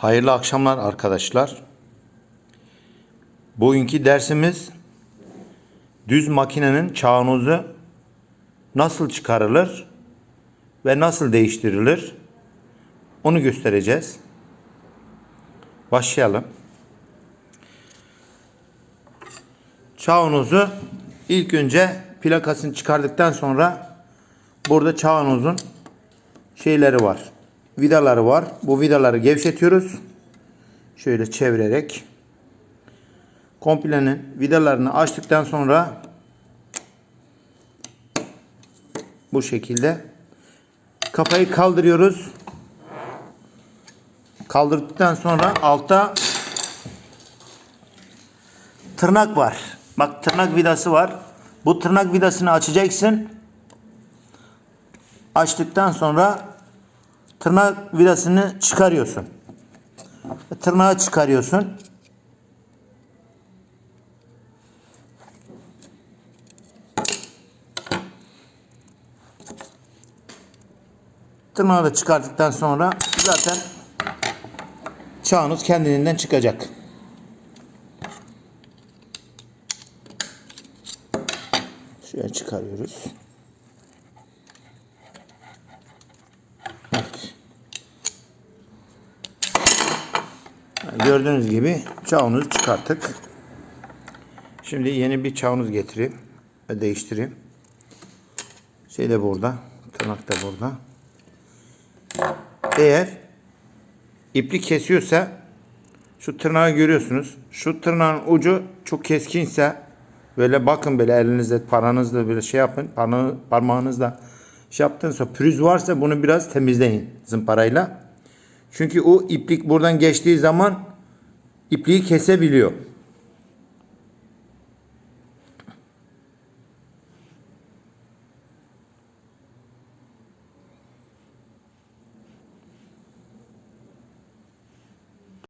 Hayırlı akşamlar arkadaşlar. Bugünkü dersimiz düz makinenin çağnozu nasıl çıkarılır ve nasıl değiştirilir onu göstereceğiz. Başlayalım. Çağnozu ilk önce plakasını çıkardıktan sonra burada çağnozun şeyleri var. Vidaları var. Bu vidaları gevşetiyoruz. Şöyle çevirerek komplenin vidalarını açtıktan sonra bu şekilde kafayı kaldırıyoruz. Kaldırdıktan sonra altta tırnak var. Bak tırnak vidası var. Bu tırnak vidasını açacaksın. Açtıktan sonra tırnak vidasını çıkarıyorsun. Tırnağı çıkarıyorsun. Tırnağı da çıkarttıktan sonra zaten çağınız kendiliğinden çıkacak. Şöyle çıkarıyoruz. Gördüğünüz gibi çağınızı çıkarttık. Şimdi yeni bir çağınız getireyim ve değiştireyim. Şey de burada. Tırnak da burada. Eğer iplik kesiyorsa şu tırnağı görüyorsunuz. Şu tırnağın ucu çok keskinse böyle bakın böyle elinizde paranızla böyle şey yapın. Parmağı, parmağınızla şey yaptığınızda pürüz varsa bunu biraz temizleyin zımparayla. Çünkü o iplik buradan geçtiği zaman ipliği kesebiliyor.